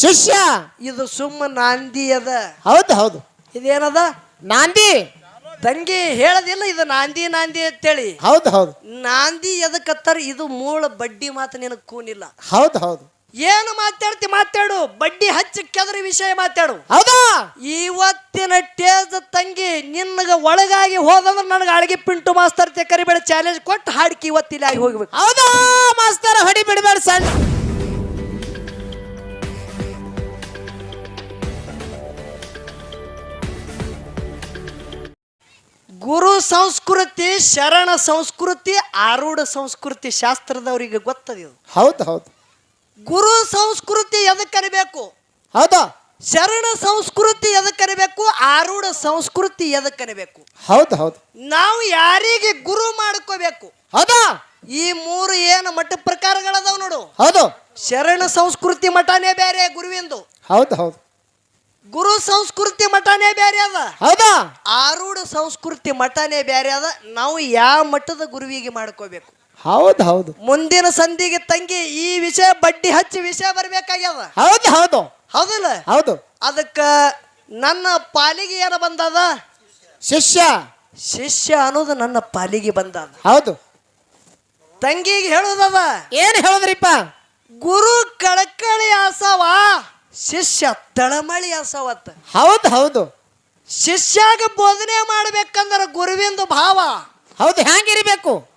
ಶಿಷ್ಯ. ಇದು ಸುಮ್ಮ ನಾಂದಿ ಅದ. ಹೌದು ಹೌದು. ಇದೇನದ? ನಾಂದಿ. ತಂಗಿ ಹೇಳದಿಲ್ಲ ಇದು ನಾಂದಿ ನಾಂದಿ ಅಂತೇಳಿ. ಹೌದು ಹೌದು. ನಾಂದಿ ಎದಕ್ಕತ್ತಾರ ಇದು ಮೂಳ ಬಡ್ಡಿ ಮಾತು ನಿನಗೆ ಕೂನಿಲ್ಲ. ಹೌದು ಹೌದು. ಏನು ಮಾತಾಡ್ತಿ ಮಾತಾಡು. ಬಡ್ಡಿ ಹಚ್ಚಿ ಕೆದ್ರ ವಿಷಯ ಮಾತಾಡು. ಹೌದಾ? ಇವತ್ತಿನ ಟೇಜ್ ತಂಗಿ ನಿನ್ನಗ ಒಳಗಾಗಿ ಹೋದಂದ್ರೆ ನನಗೆ ಅಳಗಿ ಪಿಂಟು ಮಾಸ್ತರ್ ಕರಿಬೇಡ ಚಾಲೆಂಜ್ ಕೊಟ್ಟು ಹಾಡ್ಕಿ ಇವತ್ತಿಲ್ಲ ಆಗಿ ಹೋಗ್ಬೇಕು. ಹೌದಾ ಮಾಸ್ತರ? ಹೊಡಿ ಬಿಡಬೇಡ ಸಣ್ಣ. ಗುರು ಸಂಸ್ಕೃತಿ ಶರಣ ಸಂಸ್ಕೃತಿ ಆರೂಢ ಸಂಸ್ಕೃತಿ ಶಾಸ್ತ್ರದವರಿಗೆ ಗೊತ್ತದ ಇದು. ಹೌದು ಹೌದು. ಗುರು ಸಂಸ್ಕೃತಿ ಎದಕ್ಕೆ ಕರಿಬೇಕು ಹೌದಾ? ಶರಣ ಸಂಸ್ಕೃತಿ ಎದಕ್ಕೆ ಕರಿಬೇಕು ಆರೂಢ ಸಂಸ್ಕೃತಿ ಎದಕ್ಕೆ ಕರಿಬೇಕು ಹೌದು ಹೌದು. ನಾವು ಯಾರಿಗೆ ಗುರು ಮಾಡ್ಕೋಬೇಕು? ಹೌದಾ? ಈ ಮೂರು ಏನು ಮಠ ಪ್ರಕಾರಗಳದಾವ ನೋಡು. ಹೌದು. ಶರಣ ಸಂಸ್ಕೃತಿ ಮಠನೇ ಬೇರೆ ಗುರುವಿಂದು. ಹೌದು ಹೌದು. ಗುರು ಸಂಸ್ಕೃತಿ ಮಠನೇ ಬೇರೆ ಅದ. ಹೌದಾ? ಆರೂಢ ಸಂಸ್ಕೃತಿ ಮಠನೇ ಬೇರೆ ಅದ. ನಾವು ಯಾವ ಮಠದ ಗುರುವಿಗೆ ಮಾಡ್ಕೋಬೇಕು? ಹೌದು ಹೌದು. ಮುಂದಿನ ಸಂಧಿಗೆ ತಂಗಿ ಈ ವಿಷಯ ಬಡ್ಡಿ ಹಚ್ಚಿ ವಿಷಯ ಬರ್ಬೇಕಾಗ್ಯದ. ಹೌದು ಹೌದು. ಹೌದಲ್ಲ? ಹೌದು. ಅದಕ್ಕ ನನ್ನ ಪಾಲಿಗೆ ಏನ ಬಂದದ? ಶಿಷ್ಯ. ಶಿಷ್ಯ ಅನ್ನೋದು ನನ್ನ ಪಾಲಿಗೆ ಬಂದದ. ಹೌದು. ತಂಗಿಗೆ ಹೇಳೋದದ? ಏನ್ ಹೇಳಿದ್ರಿಪ್ಪ? ಗುರು ಕಳಕಳಿ ಆಸವ. ಶಿಷ್ಯ ತಳಮಳಿ ಅಸವತ್. ಹೌದು ಹೌದು. ಶಿಷ್ಯಾಗ ಬೋಧನೆ ಮಾಡ್ಬೇಕಂದ್ರ ಗುರುವಿಂದು ಭಾವ. ಹೌದು ಹ್ಯಾಂಗಿರ್ಬೇಕು?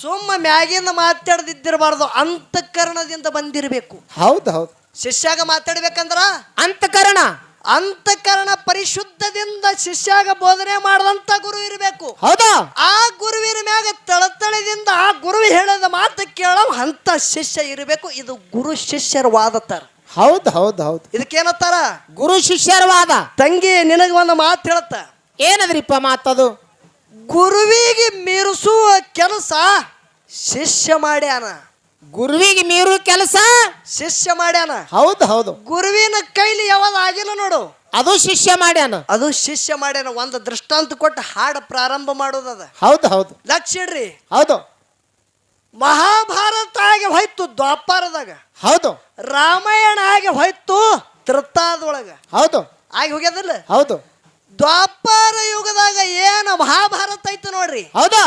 ಸುಮ್ಮ ಮ್ಯಾಗಿಂದ ಮಾತಾಡದಿದ್ದಿರಬಾರ್ದು ಅಂತಃಕರಣದಿಂದ ಬಂದಿರಬೇಕು. ಹೌದು ಹೌದು. ಶಿಷ್ಯಾಗ ಮಾತಾಡ್ಬೇಕಂದ್ರ? ಅಂತಕರಣ. ಅಂತಃಕರಣ ಪರಿಶುದ್ಧದಿಂದ ಶಿಷ್ಯಾಗ ಬೋಧನೆ ಮಾಡದಂತ ಗುರು ಇರಬೇಕು. ಹೌದಾ? ಆ ಗುರುವಿನ ಮ್ಯಾಗ ತಳತಳದಿಂದ ಆ ಗುರು ಹೇಳದ ಮಾತು ಕೇಳೋ ಅಂತ ಶಿಷ್ಯ ಇರಬೇಕು. ಇದು ಗುರು ಶಿಷ್ಯರ ವಾದತ್ತಾರ ಹೌದು ಹೌದು ಹೌದು. ಇದಕ್ಕೇನತ್ತಾರ? ಗುರು ಶಿಷ್ಯರವಾದ. ತಂಗಿ ನಿನಗೆ ಒಂದು ಮಾತು ಹೇಳತ್ತ. ಏನದ್ರಿಪ್ಪ ಮಾತದು? ಗುರುವಿಗೆ ಮೀರಿಸುವ ಕೆಲಸ ಶಿಷ್ಯ ಮಾಡ್ಯಾನ. ಗುರುವಿಗೆ ಮೀರು ಕೆಲಸ ಶಿಷ್ಯ ಮಾಡ್ಯಾನ. ಹೌದು ಹೌದು. ಗುರುವಿನ ಕೈಲಿ ಯಾವಾಗ ಆಗಿಲ್ಲ ನೋಡು. ಅದು ಶಿಷ್ಯ ಮಾಡ್ಯಾನ. ಅದು ಶಿಷ್ಯ ಮಾಡ್ಯಾನ. ಒಂದು ದೃಷ್ಟಾಂತ ಕೊಟ್ಟು ಹಾಡು ಪ್ರಾರಂಭ ಮಾಡೋದದ. ಹೌದು ಹೌದು. ಲಕ್ಷ ಇಡ್ರಿ. ಹೌದು. ಮಹಾಭಾರತ ಆಗಿ ಹೋಯ್ತು ದ್ವಾಪಾರದಾಗ. ಹೌದು. ರಾಮಾಯಣ ಆಗಿ ಹೋಯ್ತು ತ್ರತಾದೊಳಗ. ಹೌದು. ಆಗಿ ಹೋಗ್ಯದಲ್ಲ? ಹೌದು. ದ್ವಾಪಾರ ಯುಗದಾಗ ಏನು ಮಹಾಭಾರತ ಐತೆ ನೋಡ್ರಿ? ಹೌದಾ?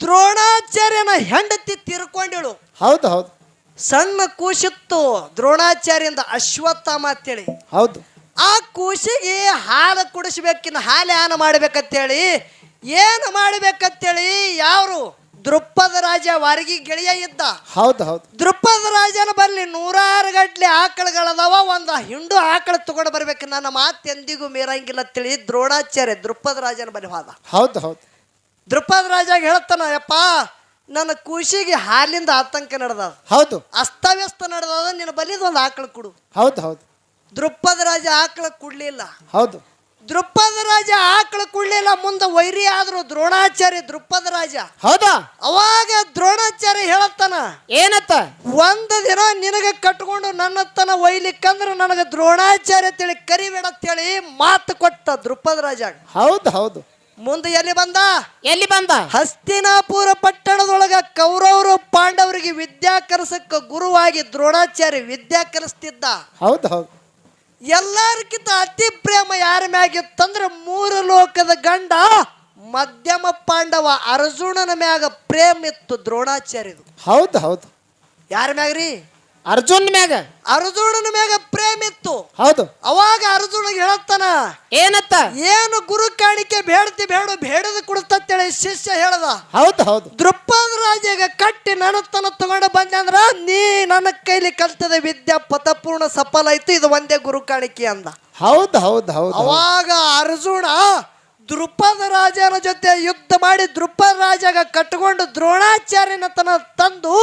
ದ್ರೋಣಾಚಾರ್ಯನ ಹೆಂಡತಿ ತಿರ್ಕೊಂಡಿಳು. ಹೌದು ಹೌದು. ಸಣ್ಣ ಕೂಸಿತ್ತು ದ್ರೋಣಾಚಾರ್ಯಿಂದ ಅಶ್ವತ್ಥಾಮ ಅಂತೇಳಿ. ಹೌದು. ಆ ಕೂಸಿಗೆ ಹಾಲು ಕುಡಿಸ್ಬೇಕಿನ್ನ ಹಾಲು ಯಾನ ಮಾಡ್ಬೇಕಂತೇಳಿ? ಏನು ಮಾಡ್ಬೇಕಂತೇಳಿ? ಯಾರು ದೃಪದ ರಾಜ ವಾರಿಗೆ ಗೆಳೆಯ ಇದ್ದ. ಹೌದು ಹೌದು. ದೃಪದ ರಾಜನ ಬರಲಿ ನೂರಾರು ಗಟ್ಲೆ ಆಕಳುಗಳದಾವ ಒಂದು ಹಿಂಡು ಆಕಳು ತಗೊಂಡು ಬರ್ಬೇಕು. ನನ್ನ ಮಾತು ಎಂದಿಗೂ ಮೀರಂಗಿಲ್ಲ ತಿಳಿ ದ್ರೋಣಾಚಾರ್ಯ ದೃಪದ ರಾಜನ ಬರಿ ಹೋದ. ಹೌದು ಹೌದು. ದೃಪದ ರಾಜಾಗ ಹೇಳ್ತಾನ ಯಪ್ಪ ನನ್ನ ಖುಷಿಗೆ ಹಾಲಿಂದ ಆತಂಕ ನಡೆದ ಹೌದು. ಅಸ್ತವ್ಯಸ್ತ ನಡೆದ ನಿನ್ನ ಬಲಿದ ಒಂದು ಆಕಳು ಕೊಡು. ಹೌದು ಹೌದು. ದೃಪದ ರಾಜ ಆಕಳ ಕೊಡ್ಲಿಲ್ಲ. ಹೌದು. ದೃಪದ ರಾಜ ಆಕಳ ಕುಳ್ಳಿಲ್ಲ ಮುಂದೆ ವೈರಿ ಆದ್ರು ದ್ರೋಣಾಚಾರ್ಯ ದೃಪದ ರಾಜ. ಹೌದಾ? ಅವಾಗ ದ್ರೋಣಾಚಾರ್ಯ ಹೇಳತ್ತಾನ ಏನತ್ತ? ಒಂದು ದಿನ ನಿನಗೆ ಕಟ್ಕೊಂಡು ನನ್ನತ್ತನ ಒಯ್ಲಿಕ್ಕಂದ್ರ ನನಗೆ ದ್ರೋಣಾಚಾರ್ಯ ತಿಳಿ ಕರಿಬೇಡ ಅಂತೇಳಿ ಮಾತು ಕೊಟ್ಟ ದೃಪದ ರಾಜ. ಹೌದು ಹೌದು. ಮುಂದೆ ಎಲ್ಲಿ ಬಂದ? ಎಲ್ಲಿ ಬಂದ? ಹಸ್ತಿನಾಪುರ ಪಟ್ಟಣದೊಳಗ ಕೌರವರು ಪಾಂಡವರಿಗೆ ವಿದ್ಯಾ ಕಲಸಕ್ಕ ಗುರುವಾಗಿ ದ್ರೋಣಾಚಾರ್ಯ ವಿದ್ಯಾ ಕಲಿಸ್ತಿದ್ದ ಹೌದು ಹೌದು. ಎಲ್ಲಾರ್ಕಿಂತ ಅತಿ ಪ್ರೇಮ ಯಾರ ಮ್ಯಾಗಿತ್ತಂದ್ರೆ ಮೂರು ಲೋಕದ ಗಂಡ ಮಧ್ಯಮ ಪಾಂಡವ ಅರ್ಜುನನ ಮ್ಯಾಗ ಪ್ರೇಮ ಇತ್ತು ದ್ರೋಣಾಚಾರ್ಯದು. ಹೌದು ಹೌದು. ಯಾರ ಮ್ಯಾಗ್ರಿ? ಅರ್ಜುನ್ ಮ್ಯಾಗ. ಅರ್ಜುನನ ಮ್ಯಾಗ ಪ್ರೇಮ ಇತ್ತು. ಹೌದು. ಅವಾಗ ಅರ್ಜುನಗೆ ಹೇಳತ್ತನ ಏನತ್ತ? ಏನು ಗುರು ಕಾಣಿಕೆ ಬೇಡ್ತಿ ಬೇಡ ಬೇಡದ ಕುಡತತ್ತೇಳಿ ಶಿಷ್ಯ ಹೇಳದ. ಹೌದು ಹೌದು. ದೃಪದ ರಾಜಗ ಕಟ್ಟಿ ನನತನ ತಗೊಂಡು ಬಂದೆ ಅಂದ್ರ ನೀ ನನ್ನ ಕೈಲಿ ಕಲ್ತದ ವಿದ್ಯಾ ಪಥಪೂರ್ಣ ಸಫಲ ಆಯ್ತು ಇದು ಒಂದೇ ಗುರು ಕಾಣಿಕೆ ಅಂದ. ಹೌದು ಹೌದು ಹೌದು. ಅವಾಗ ಅರ್ಜುನ ದೃಪದ ರಾಜನ ಜೊತೆ ಯುದ್ಧ ಮಾಡಿ ದೃಪದ ರಾಜಾಗ ಕಟ್ಟಿಕೊಂಡು ದ್ರೋಣಾಚಾರ್ಯನ ತನ ತಂದು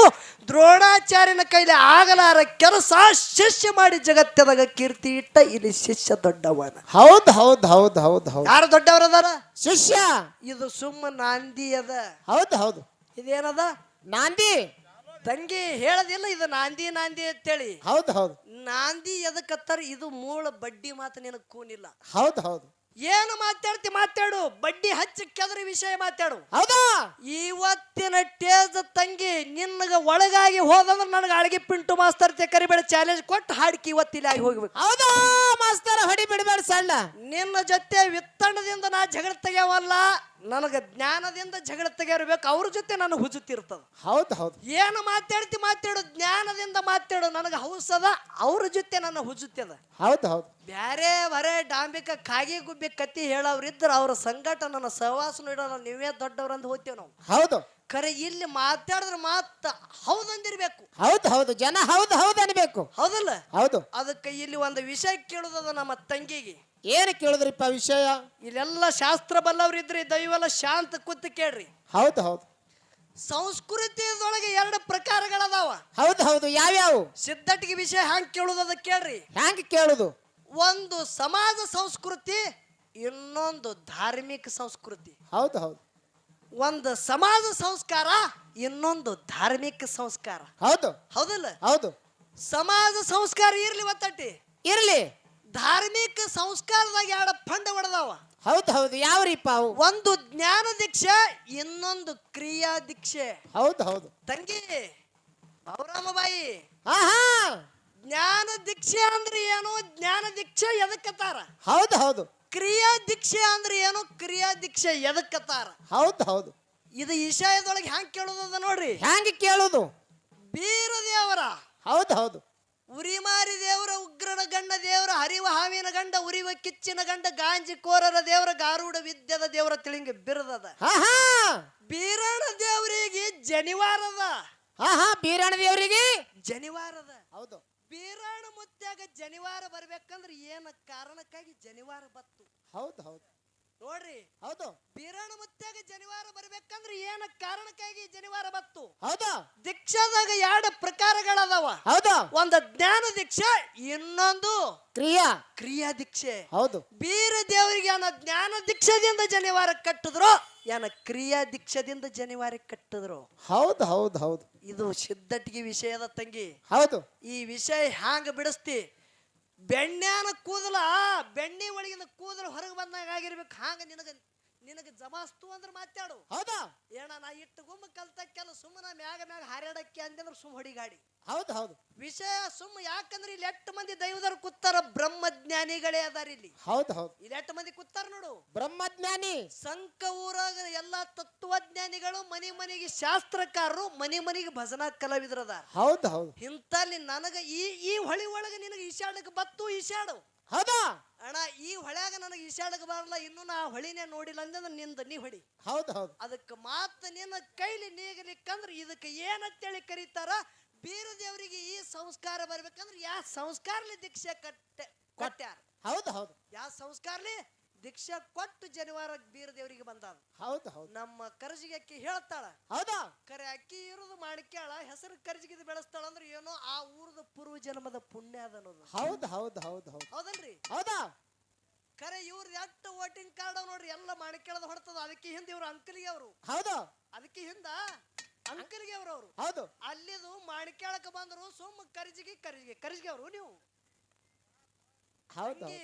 ದ್ರೋಣಾಚಾರ್ಯನ ಕೈಲಿ ಆಗಲಾರ ಕೆಲಸ ಶಿಷ್ಯ ಮಾಡಿ ಜಗತ್ತದಾಗ ಕೀರ್ತಿ ಇಟ್ಟ ಇಲ್ಲಿ ಶಿಷ್ಯ ದೊಡ್ಡವನ. ಹೌದು ಹೌದು ಹೌದು ಹೌದು ಹೌದು. ಯಾರು ದೊಡ್ಡವರದಾರ? ಶಿಷ್ಯ. ಇದು ಸುಮ್ಮ ನಾಂದಿ ಅದ. ಹೌದು ಹೌದು. ಇದೇನದ? ನಾಂದಿ. ತಂಗಿ ಹೇಳದಿಲ್ಲ ಇದು ನಾಂದಿ ನಾಂದಿ ಅಂತೇಳಿ. ಹೌದು ಹೌದು. ನಾಂದಿ ಎದಕ್ಕತ್ತಾರ ಇದು ಮೂಳ ಬಡ್ಡಿ ಮಾತ್ರ ನಿನಗೆ ಕೂನಿಲ್ಲ. ಹೌದು ಹೌದು. ಏನು ಮಾತಾಡ್ತಿ ಮಾತಾಡು ಬಡ್ಡಿ ಹಚ್ಚಿ ಕೆದ್ರ ವಿಷಯ ಮಾತಾಡು. ಹೌದಾ? ಇವತ್ತಿನ ಟೇಜ್ ತಂಗಿ ನಿನ್ಗ ಒಳಗಾಗಿ ಹೋದಂದ್ರೆ ನನಗೆ ಅಳಗಿ ಪಿಂಟು ಮಾಸ್ತರ್ ಕರಿಬೇಡ ಚಾಲೆಂಜ್ ಕೊಟ್ಟು ಹಾಡ್ಕಿ ಇವತ್ತಿಲ್ಲಿ ಆಗಿ ಹೋಗ್ಬೇಕು. ಹೌದಾ? ಮಾಸ್ತರ ಹಡಿ ಬಿಡಬೇಡ ಸಣ್ಣ. ನಿನ್ನ ಜೊತೆ ವಿತ್ತಣದಿಂದ ನಾ ಜಗಳ ತೆಗ್ಯಾವಲ್ಲ ನನಗೆ ಜ್ಞಾನದಿಂದ ಜಗಳ ತೆಗಿಯರ್ಬೇಕು ಅವ್ರ ಜೊತೆ ನಾನು ಹುಜುತ್ತಿರ್ತದ ಹೌದು ಹೌದು. ಏನು ಮಾತಾಡ್ತಿ ಮಾತಾಡು ಜ್ಞಾನದಿಂದ ಮಾತಾಡು ನನಗೆ ಹೌಸದ ಅವ್ರ ಜೊತೆ ನನ್ನ ಹುಜುತ್ತದ ಹೌದು ಹೌದು. ಬ್ಯಾರೆ ಬರೇ ಡಾಂಬಿಕ ಕಾಗಿ ಗುಬ್ಬಿ ಕತ್ತಿ ಹೇಳೋರಿದ್ರೆ ಅವ್ರ ಸಂಗಟ ನನ್ನ ಸಹವಾಸ ನೀಡೋ ನೀವೇ ದೊಡ್ಡವ್ರಂದು ಹೋಗ್ತೇವೆ ನಾವು. ಹೌದು. ಖರೆ ಇಲ್ಲಿ ಮಾತಾಡಿದ್ರೆ ಮಾತ್ರ ಹೌದಂದಿರ್ಬೇಕು. ಹೌದು ಹೌದು ಜನ ಹೌದು ಹೌದು ಅನ್ಬೇಕು. ಹೌದಲ್ಲ? ಹೌದು. ಅದಕ್ಕೆ ಇಲ್ಲಿ ಒಂದು ವಿಷಯ ಕೇಳುದದ ನಮ್ಮ ತಂಗಿಗೆ. ಏನು ಕೇಳಿದ್ರಿಪ್ಪ ವಿಷಯ? ಇಲ್ಲೆಲ್ಲ ಶಾಸ್ತ್ರ ಬಲ್ಲವರಿದ್ರಿ ದೈವಲ್ಲ ಶಾಂತ ಕೂತು ಕೇಳ್ರಿ. ಹೌದು ಹೌದು. ಸಂಸ್ಕೃತಿಯದೊಳಗೆ ಎರಡು ಪ್ರಕಾರಗಳದಾವ. ಹೌದು ಹೌದು. ಯಾವ್ಯಾವ? ಸಿದ್ಧಟಿಗೆ ವಿಷಯ ಹ್ಯಾಂಗ್ ಅದ ಕೇಳ್ರಿ. ಹ್ಯಾಂಗ ಕೇಳುದು? ಒಂದು ಸಮಾಜ ಸಂಸ್ಕೃತಿ ಇನ್ನೊಂದು ಧಾರ್ಮಿಕ ಸಂಸ್ಕೃತಿ. ಹೌದು ಹೌದು. ಒಂದು ಸಮಾಜ ಸಂಸ್ಕಾರ ಇನ್ನೊಂದು ಧಾರ್ಮಿಕ ಸಂಸ್ಕಾರ. ಹೌದು. ಹೌದಲ್ಲ? ಹೌದು. ಸಮಾಜ ಸಂಸ್ಕಾರ ಇರ್ಲಿ ಒತ್ತಟ್ಟಿ. ಇರ್ಲಿ. ಧಾರ್ಮಿಕ ಸಂಸ್ಕಾರದಾಗ ಎರಡು ಫಂಡ ಹೊಡೆದಾವ. ಹೌದು ಹೌದು ಯಾವ್ರಿಪ್ಪ ಅವು? ಒಂದು ಜ್ಞಾನ ದೀಕ್ಷೆ ಇನ್ನೊಂದು ಕ್ರಿಯಾ ದೀಕ್ಷೆ. ಹೌದು ಹೌದು. ತಂಗಿ ಬಾಯಿ. ಹಾ ಹಾ ಜ್ಞಾನ ದೀಕ್ಷೆ ಅಂದ್ರೆ ಏನು? ಜ್ಞಾನ ದೀಕ್ಷೆ ಎದಕ್ಕತ್ತಾರ ಹೌದು ಹೌದು. ಕ್ರಿಯಾ ದೀಕ್ಷೆ ಅಂದ್ರೆ ಏನು? ಕ್ರಿಯಾ ದೀಕ್ಷೆ ಎದಕ್ಕತ್ತಾರ ಹೌದು ಹೌದು. ಇದು ಈಶಾಯದೊಳಗೆ ಹ್ಯಾಂಗ್ ಕೇಳೋದದ ನೋಡ್ರಿ? ಹ್ಯಾಂಗ ಕೇಳುದು? ಬೀರದೇವರ. ಹೌದು ಹೌದು. ಉರಿಮಾರಿ ದೇವರ ಉಗ್ರನ ಗಂಡ ದೇವರ ಹರಿವ ಹಾವಿನ ಗಂಡ ಉರಿವ ಕಿಚ್ಚಿನ ಗಂಡ ಗಾಂಜಿ ಕೋರರ ದೇವರ ಗಾರೂಡ ವಿದ್ಯದ ದೇವರ ತಿಳಿಂಗ ಬಿರದದ. ಬೀರಣ ದೇವರಿಗೆ ಜನಿವಾರದ. ಬೀರಣ ದೇವರಿಗೆ? ಜನಿವಾರದ. ಹೌದು. ಬೀರಾಣ ಮುತ್ಯಾಗ ಜನಿವಾರ ಬರ್ಬೇಕಂದ್ರೆ ಏನ ಕಾರಣಕ್ಕಾಗಿ ಜನಿವಾರ ಬತ್ತು? ಹೌದು ಹೌದು. ನೋಡ್ರಿ. ಹೌದು. ಬೀರಣ ಮುತ್ತಾಗ ಜನಿವಾರ ಬರ್ಬೇಕಂದ್ರೆ ಏನ ಕಾರಣಕ್ಕಾಗಿ ಜನಿವಾರ ಬತ್ತು ಹೌದು. ದೀಕ್ಷಾದಾಗ ಎರಡು ಪ್ರಕಾರಗಳದಾವ. ಹೌದು. ಒಂದು ಜ್ಞಾನ ದೀಕ್ಷೆ ಇನ್ನೊಂದು ಕ್ರಿಯಾ. ಕ್ರಿಯಾ ದೀಕ್ಷೆ. ಹೌದು. ಬೀರ ದೇವರಿಗೆ ಏನ ಜ್ಞಾನ ದೀಕ್ಷದಿಂದ ಜನಿವಾರ ಕಟ್ಟಿದ್ರು ಏನ ಕ್ರಿಯಾ ದೀಕ್ಷದಿಂದ ಜನಿವಾರ ಕಟ್ಟಿದ್ರು. ಹೌದು ಹೌದು ಹೌದು. ಇದು ಸಿದ್ಧಟ್ಗಿ ವಿಷಯದ ತಂಗಿ. ಹೌದು. ಈ ವಿಷಯ ಹ್ಯಾಂಗ ಬಿಡಿಸ್ತಿ? ಬೆಣ್ಣೆನ ಕೂದಲ ಬೆಣ್ಣೆ ಒಳಗಿನ ಕೂದಲು ಹೊರಗೆ ಬಂದಾಗ ಆಗಿರ್ಬೇಕು. ಹಾಂಗ ನಿನಗ ನಿನಗ ಜಮಾಸ್ತು ಅಂದ್ರೆ ಮಾತಾಡು. ಹೌದಾ? ಏನ ನಾ ಇಟ್ಟು ಗುಮ್ಮ ಕಲ್ತಕ್ಕೆಲ್ಲ ಸುಮ್ಮನ ಮ್ಯಾಗ ಮ್ಯಾಗ ಹಾರ್ಯಾಡಕ್ಕೆ ಸುಮ್ಮ ಹೊಡಿ ಹೊಡಿಗಾಡಿ. ಹೌದು ಹೌದು. ವಿಷಯ ಸುಮ್ಮ ಯಾಕಂದ್ರೆ ಇಲ್ಲಿ ಎಷ್ಟು ಮಂದಿ ದೈವದರು ಕೂತಾರ ಬ್ರಹ್ಮಜ್ಞಾನಿಗಳೇ ಅದಾರ ಇಲ್ಲಿ. ಹೌದು ಹೌದು. ಇಲ್ಲಿ ಎಷ್ಟು ಮಂದಿ ಕೂತಾರ ನೋಡು? ಬ್ರಹ್ಮಜ್ಞಾನಿ. ಸಂಕ ಊರಾಗ ಎಲ್ಲಾ ತತ್ವಜ್ಞಾನಿಗಳು ಮನೆ ಮನೆಗೆ ಶಾಸ್ತ್ರಕಾರರು ಮನೆ ಮನೆಗೆ ಭಜನಾ ಕಲಾವಿದ್ರದ ಹೌದು ಹೌದು. ಇಂತಲ್ಲಿ ನನಗ ಈ ಈ ಹೊಳಿ ಒಳಗ ನಿನಗೆ ಈಶಾಡಕ್ಕೆ ಬತ್ತು ಈಶಾಡು. ಹೌದಾ? ಅಣ್ಣ ಈ ಹೊಳ್ಯಾಗ ನನಗೆ ಈಶಾಡಕ್ಕೆ ಬರಲ್ಲ ಇನ್ನೂ ನಾ ಹೊಳಿನೇ ನೋಡಿಲ್ಲ ಅಂದ್ರೆ ನಿಂದ ನೀ ಹೊಡಿ. ಹೌದು ಹೌದು. ಅದಕ್ಕೆ ಮಾತು ನಿನ್ನ ಕೈಲಿ ನೀಗಲಿಕ್ಕಂದ್ರೆ ಇದಕ್ಕೆ ಏನಂತೇಳಿ ಕರೀತಾರ? ಬೀರದೇವರಿಗೆ ಈ ಸಂಸ್ಕಾರ ಬರ್ಬೇಕಂದ್ರೆ ಯಾ ಸಂಸ್ಕಾರಲಿ ದೀಕ್ಷೆ ಕಟ್ಟೆ ಕೊಟ್ಟ್ಯಾರ ಹೌದು ಹೌದು. ಯಾ ಸಂಸ್ಕಾರಲಿ? ದೀಕ್ಷೆ ಕೊಟ್ಟು ಜನಿವಾರ ಬೀರ ದೇವರಿಗೆ ಬಂದಾದ ಹೌದು ಹೌದು. ನಮ್ಮ ಕರ್ಜಿಗೆ ಅಕ್ಕಿ ಹೇಳ್ತಾಳ. ಹೌದಾ? ಕರೆ ಅಕ್ಕಿ ಇರೋದು ಮಾಡ್ಕ್ಯಾಳ ಹೆಸರು ಕರ್ಜಿಗೆ ಬೆಳೆಸ್ತಾಳ ಅಂದ್ರೆ ಏನೋ ಆ ಊರದ ಪೂರ್ವ ಜನ್ಮದ ಪುಣ್ಯ ಅದ ಅನ್ನೋದು. ಹೌದು ಹೌದು ಹೌದು ಹೌದು. ಹೌದಲ್ರಿ? ಹೌದಾ? ಕರೆ ಇವ್ರ ಎಷ್ಟು ವೋಟಿಂಗ್ ಕಾರ್ಡ್ ನೋಡ್ರಿ ಎಲ್ಲ ಮಾಣಿಕ್ಯಾಳದ ಹೊಡ್ತದ. ಅದಕ್ಕೆ ಹಿಂದೆ ಇವ್ರ ಅಂಕಲ್ಗೆ ಅವರು. ಹೌದು. ಅದಕ್ಕೆ ಹಿಂದ ಅಂಕಲ್ಗೆ ಅವ್ರು ಅವರು. ಹೌದು. ಅಲ್ಲಿದು ಮಾಡ್ಕ್ಯಾಳಕ ಬಂದ್ರು ಸುಮ್ಮ ಕರ್ಜಿಗೆ ಕರ್ಜಿಗೆ ಕರ್ಜಿಗೆ ಅವರು ನೀವು. ಹೌದು. ಹಂಗೆ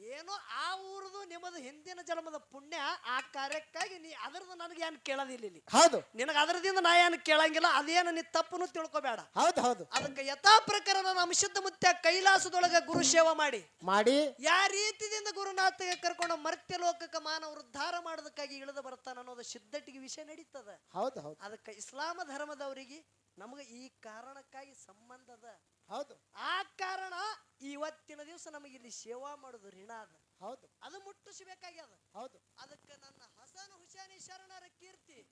ಏನೋ ಆ ಊರದು ನಿಮ್ಮದು ಹಿಂದಿನ ಜನ್ಮದ ಪುಣ್ಯ ಆ ಕಾರ್ಯಕ್ಕಾಗಿ ನೀ ಅದರದ್ದು ನನಗೆ ಏನು ಕೇಳೋದಿಲ್ಲ ಇಲ್ಲಿ ಹೌದು. ನಿನಗೆ ಅದರದಿಂದ ನಾ ಏನು ಕೇಳಂಗಿಲ್ಲ ಅದೇನು ನೀ ತಪ್ಪನು ತಿಳ್ಕೊಬೇಡ. ಹೌದು ಹೌದು. ಅದಕ್ಕೆ ಯಥಾ ಪ್ರಕಾರ ನಾನು ಅಂಶದ ಮುತ್ಯ ಕೈಲಾಸದೊಳಗೆ ಗುರು ಸೇವಾ ಮಾಡಿ. ಮಾಡಿ. ಯಾ ರೀತಿಯಿಂದ ಗುರುನಾಥಗೆ ಕರ್ಕೊಂಡು ಮರ್ತ್ಯ ಲೋಕಕ್ಕೆ ಮಾನವ ಉದ್ಧಾರ ಮಾಡೋದಕ್ಕಾಗಿ ಇಳಿದು ಬರ್ತಾನ ಅನ್ನೋದು ಸಿದ್ಧಟಿಗೆ ವಿಷಯ ನಡೀತದ. ಹೌದು ಹೌದು. ಅದಕ್ಕೆ ಇಸ್ಲಾಮ ಧರ್ಮದವರಿಗೆ ನಮಗೆ ಈ ಕಾರಣಕ್ಕಾಗಿ ಸಂಬಂಧ ಅದ. ಹೌದು. ಆ ಕಾರಣ ಇವತ್ತಿನ ದಿವಸ ನಮಗೆ ಇಲ್ಲಿ ಸೇವಾ ಮಾಡೋದು ಋಣ ಅದ. ಹೌದು. ಅದು ಮುಟ್ಟಿಸಬೇಕಾಗ್ಯದ. ಹೌದು. ಅದಕ್ಕೆ ನನ್ನ ಹಸನ್ ಹುಸೇನಿ ಶರಣರ ಕೀರ್ತಿ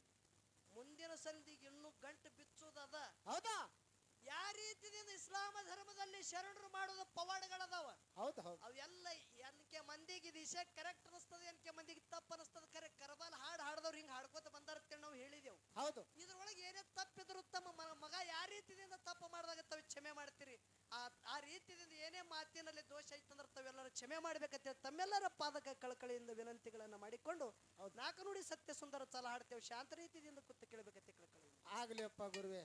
ಮುಂದಿನ ಸಂಧಿಗೆ ಇನ್ನೂ ಗಂಟು ಬಿಚ್ಚೋದದ ಹೌದಾ? ಯಾವ ರೀತಿಯಿಂದ ಇಸ್ಲಾಮ ಧರ್ಮದಲ್ಲಿ ಶರಣರು ಮಾಡೋದು ಪವಾಡಗಳದಾವ. ಹೌದು ಹೌದು. ಅವೆಲ್ಲ ಎನ್ಕೆ ಮಂದಿಗೆ ಇದು ವಿಷಯ ಕರೆಕ್ಟ್ ಅನಿಸ್ತದೆ ಎನ್ಕೆ ಮಂದಿಗೆ ತಪ್ಪು ಅನಿಸ್ತದೆ ಕರೆ ಕರಬಾಲ್ ಹಾಡು ಹಾಡ್ದವ್ರು ಹಿಂಗೆ ಹಾಡ್ಕೋತ ಬಂದಾರ ನಾವು ಹೇಳಿದೆವು. ಹೌದು. ಇದ್ರೊಳಗೆ ಏನೇ ತಪ್ಪಿದ್ರು ತಮ್ಮ ಮ- ಮಗ ಯಾವ ರೀತಿಯಿಂದ ತಪ್ಪು ಮಾಡಿದಾಗ ತಾವು ಕ್ಷಮೆ ಮಾಡ್ತೀರಿ ಆ ಆ ರೀತಿಯಿಂದ ಏನೇ ಮಾತಿನಲ್ಲಿ ದೋಷ ಐತಂದ್ರೆ ತಾವೆಲ್ಲರೂ ಕ್ಷಮೆ ಮಾಡ್ಬೇಕಂತ ತಮ್ಮೆಲ್ಲರ ಪಾದಕ ಕಳಕಳಿಯಿಂದ ವಿನಂತಿಗಳನ್ನ ಮಾಡಿಕೊಂಡು ನಾಲ್ಕು ನುಡಿ ಸತ್ಯ ಸುಂದರ ಚಲ ಹಾಡ್ತೇವೆ ಶಾಂತ ರೀತಿಯಿಂದ ಕೂತು ಕೇಳಬೇಕಂತ ಕಳಕಳಿ. ಆಗ್ಲಿ ಅಪ್ಪ ಗುರುವೆ.